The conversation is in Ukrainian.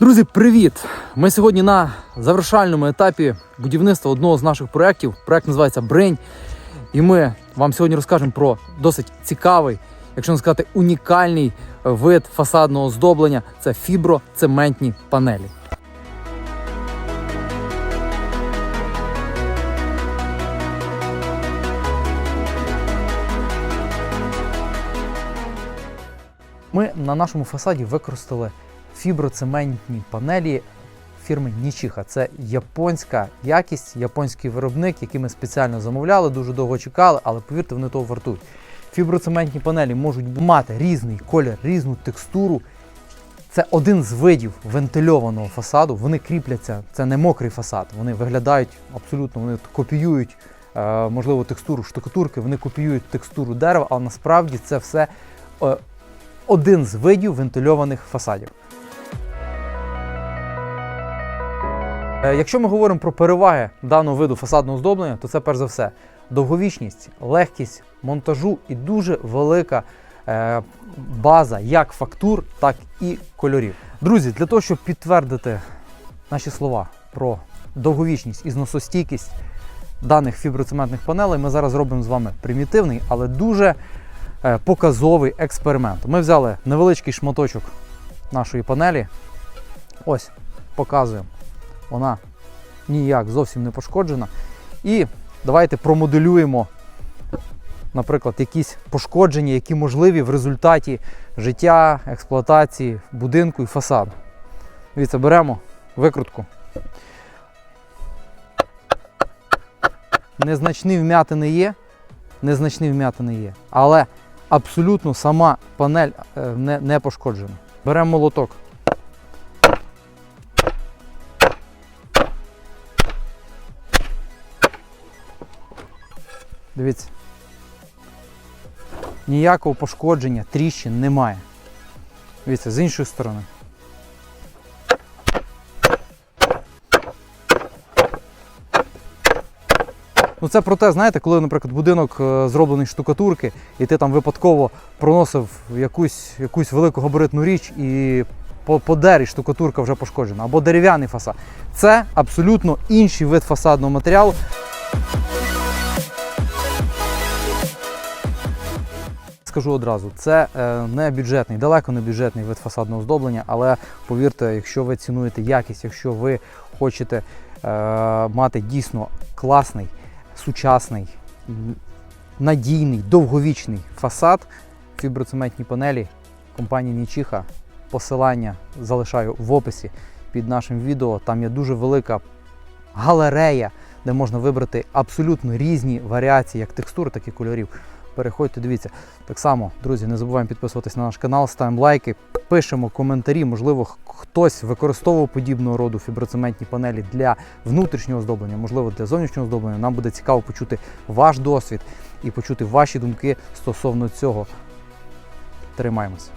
Друзі, привіт! Ми сьогодні на завершальному етапі будівництва одного з наших проєктів. Проєкт називається Брень. І ми вам сьогодні розкажемо про досить цікавий, якщо не сказати, унікальний вид фасадного оздоблення це фіброцементні панелі. Ми на нашому фасаді використали фіброцементні панелі фірми Нічиха. Це японська якість, японський виробник, який ми спеціально замовляли, дуже довго чекали, але повірте, вони того вартують. Фіброцементні панелі можуть мати різний колір, різну текстуру. Це один з видів вентильованого фасаду. Вони кріпляться, це не мокрий фасад. Вони виглядають абсолютно, вони копіюють, е, можливо, текстуру штукатурки, вони копіюють текстуру дерева, але насправді це все е, один з видів вентильованих фасадів. Якщо ми говоримо про переваги даного виду фасадного оздоблення, то це перш за все довговічність, легкість монтажу і дуже велика е, база як фактур, так і кольорів. Друзі, для того, щоб підтвердити наші слова про довговічність і зносостійкість даних фіброцементних панелей, ми зараз робимо з вами примітивний, але дуже е, показовий експеримент. Ми взяли невеличкий шматочок нашої панелі. Ось, показуємо. Вона ніяк зовсім не пошкоджена. І давайте промоделюємо, наприклад, якісь пошкодження, які можливі в результаті життя, експлуатації будинку і фасаду. Дивіться, беремо викрутку. Незначні вмятини є, незначні вмятини є, але абсолютно сама панель е, не, не пошкоджена. Беремо молоток. Дивіться. Ніякого пошкодження, тріщин немає. Дивіться, з іншої сторони. Ну це про те, знаєте, коли, наприклад, будинок е, зроблений штукатурки, і ти там випадково проносив якусь, якусь велику габаритну річ і по, по дері штукатурка вже пошкоджена, або дерев'яний фасад. Це абсолютно інший вид фасадного матеріалу. Скажу одразу, це е, не бюджетний, далеко не бюджетний вид фасадного оздоблення, але повірте, якщо ви цінуєте якість, якщо ви хочете е, мати дійсно класний, сучасний, надійний, довговічний фасад, фіброцементні панелі компанії Нічиха. Посилання залишаю в описі під нашим відео. Там є дуже велика галерея, де можна вибрати абсолютно різні варіації, як текстур, так і кольорів. Переходьте, дивіться. Так само, друзі, не забуваємо підписуватись на наш канал, ставимо лайки, пишемо коментарі. Можливо, хтось використовував подібного роду фіброцементні панелі для внутрішнього оздоблення, можливо, для зовнішнього оздоблення. Нам буде цікаво почути ваш досвід і почути ваші думки стосовно цього. Тримаємося.